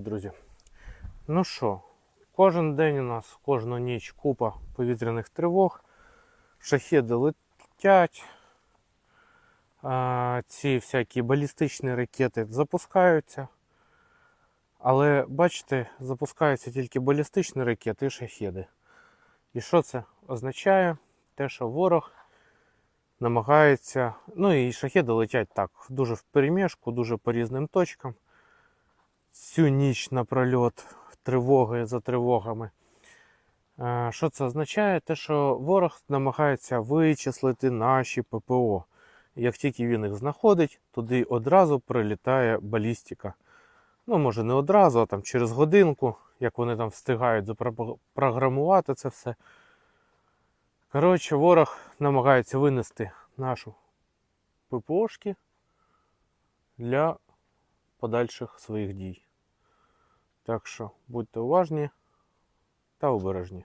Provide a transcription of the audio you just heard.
Друзі, ну що, кожен день у нас, кожну ніч купа повітряних тривог, шахеди летять, ці всякі балістичні ракети запускаються. Але бачите, запускаються тільки балістичні ракети і шахеди. І що це означає? Те, що ворог намагається. Ну і шахеди летять так, дуже в переміжку, дуже по різним точкам. Всю ніч напрольот тривоги за тривогами. Е, Що це означає? Те, що ворог намагається вичислити наші ППО. Як тільки він їх знаходить, туди одразу прилітає балістика. Ну, може, не одразу, а там через годинку, як вони там встигають запрограмувати це все. Коротше, ворог намагається винести нашу ППОшки для подальших своїх дій. Так що будьте уважні та обережні.